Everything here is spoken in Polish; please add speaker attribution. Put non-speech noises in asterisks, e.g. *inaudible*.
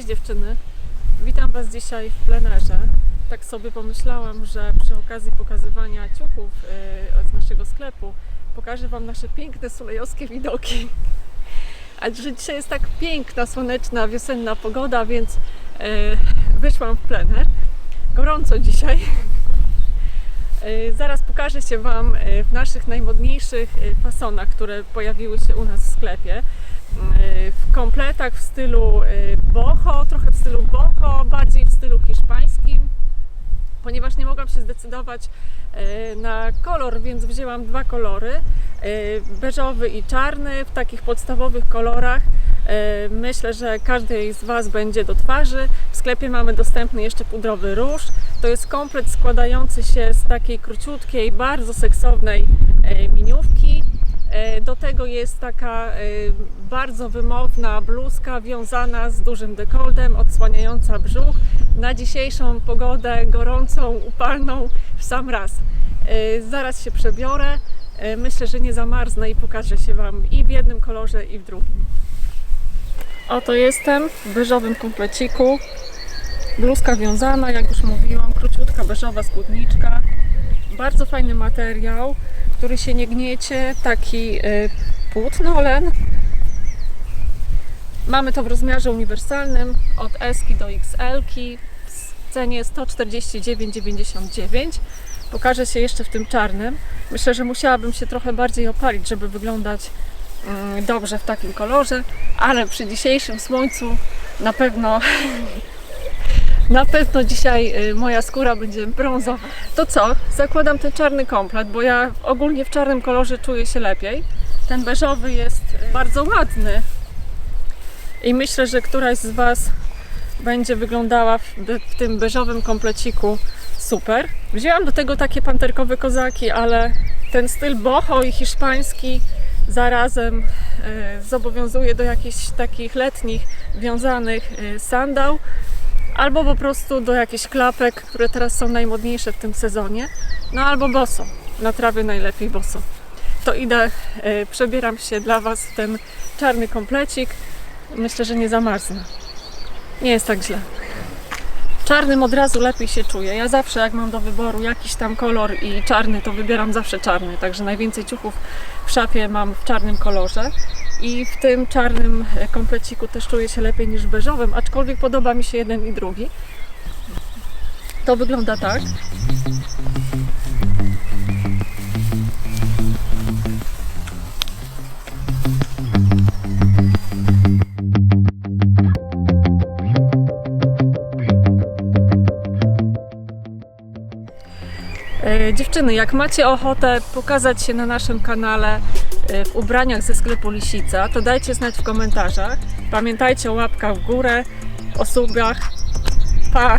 Speaker 1: Cześć dziewczyny, witam Was dzisiaj w plenerze. Tak sobie pomyślałam, że przy okazji pokazywania ciuchów z naszego sklepu pokażę Wam nasze piękne sulejowskie widoki. A dzisiaj jest tak piękna, słoneczna, wiosenna pogoda, więc yy, wyszłam w plener. Gorąco dzisiaj. Yy, Zaraz pokażę się Wam yy, w naszych najmodniejszych yy, fasonach, które pojawiły się u nas w sklepie. W kompletach w stylu boho, trochę w stylu boho, bardziej w stylu hiszpańskim. Ponieważ nie mogłam się zdecydować na kolor, więc wzięłam dwa kolory, beżowy i czarny w takich podstawowych kolorach. Yy, Myślę, że każdej z Was będzie do twarzy. W sklepie mamy dostępny jeszcze pudrowy róż. To jest komplet składający się z takiej króciutkiej, bardzo seksownej e, miniówki. Do tego jest taka bardzo wymowna bluzka wiązana z dużym dekoltem, odsłaniająca brzuch. Na dzisiejszą pogodę gorącą, upalną w sam raz. Zaraz się przebiorę. E, Myślę, że nie zamarznę i pokażę się Wam i w jednym kolorze, i w drugim. Oto jestem w beżowym kompleciku. Bluzka wiązana, jak już mówiłam, króciutka beżowa spódniczka. Bardzo fajny materiał, który się nie gniecie, taki y, płótnolen. Mamy to w rozmiarze uniwersalnym od S do XL w cenie 149,99. Pokażę się jeszcze w tym czarnym. Myślę, że musiałabym się trochę bardziej opalić, żeby wyglądać mm, dobrze w takim kolorze, ale przy dzisiejszym słońcu na pewno *laughs* na pewno dzisiaj y, moja skóra będzie brązowa. To co? Zakładam ten czarny komplet, bo ja ogólnie w czarnym kolorze czuję się lepiej. Ten beżowy jest y, bardzo ładny. I myślę, że któraś z Was będzie wyglądała w, w tym beżowym kompleciku super. Wzięłam do tego takie panterkowe kozaki, ale ten styl boho i hiszpański zarazem y, zobowiązuje do jakichś takich letnich, wiązanych y, sandał albo po prostu do jakichś klapek, które teraz są najmodniejsze w tym sezonie, no albo boso, na trawie najlepiej boso. To idę, e, przebieram się dla Was w ten czarny komplecik. Myślę, że nie zamarznę. Nie jest tak źle. Czarnym od razu lepiej się czuję. Ja zawsze jak mam do wyboru jakiś tam kolor i czarny, to wybieram zawsze czarny. Także najwięcej ciuchów w szafie mam w czarnym kolorze. I w tym czarnym e, kompleciku też czuję się lepiej niż w beżowym, aczkolwiek podoba mi się jeden i drugi. To wygląda tak. Dziewczyny, jak macie ochotę pokazać się na naszym kanale e, w ubraniach ze sklepu Lisica, to dajcie znać w komentarzach. Pamiętajcie o łapkach w górę, o subach. Pa!